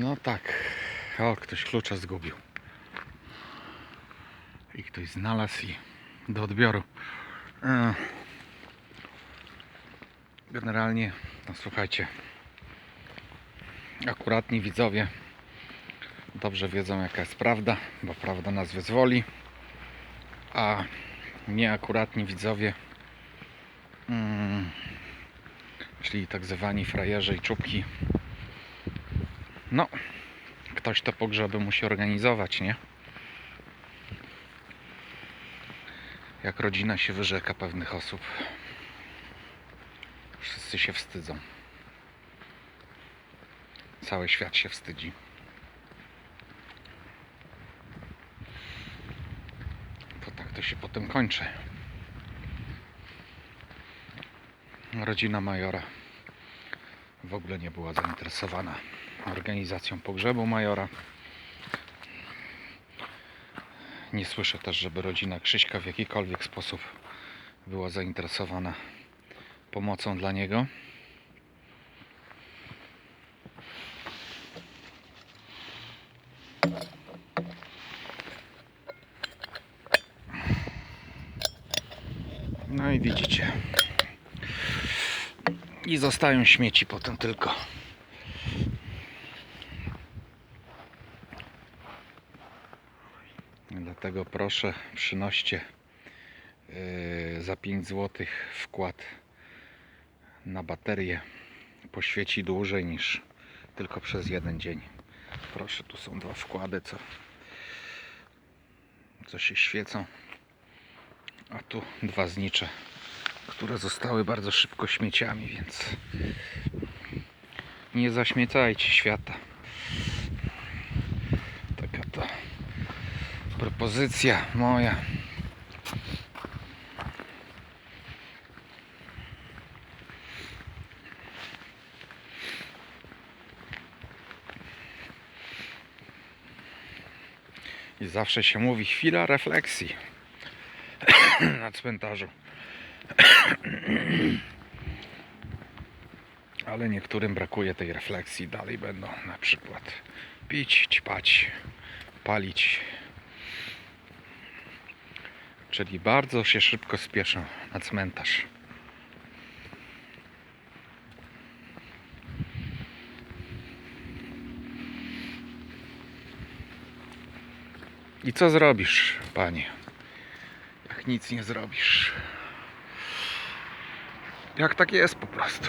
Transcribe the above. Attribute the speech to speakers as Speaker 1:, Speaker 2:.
Speaker 1: No tak. O, ktoś klucza zgubił. I ktoś znalazł i do odbioru. E, Generalnie, no słuchajcie, akuratni widzowie dobrze wiedzą jaka jest prawda, bo prawda nas wyzwoli, a nieakuratni widzowie, mm, czyli tak zwani frajerzy i czubki, no, ktoś to pogrzeby musi organizować, nie? Jak rodzina się wyrzeka pewnych osób. Wszyscy się wstydzą. Cały świat się wstydzi. To tak to się potem kończy. Rodzina majora w ogóle nie była zainteresowana organizacją pogrzebu majora. Nie słyszę też, żeby rodzina Krzyśka w jakikolwiek sposób była zainteresowana pomocą dla niego. No i widzicie. I zostają śmieci potem tylko. Dlatego proszę, przynoście yy, za 5 zł wkład na baterię. Poświeci dłużej niż tylko przez jeden dzień. Proszę, tu są dwa wkłady, co, co się świecą. A tu dwa znicze, które zostały bardzo szybko śmieciami, więc nie zaśmiecajcie świata. Taka to propozycja moja. I zawsze się mówi chwila refleksji na cmentarzu. Ale niektórym brakuje tej refleksji. Dalej będą na przykład pić, ćpać, palić. Czyli bardzo się szybko spieszą na cmentarz. I co zrobisz, panie? Jak nic nie zrobisz. Jak tak jest po prostu.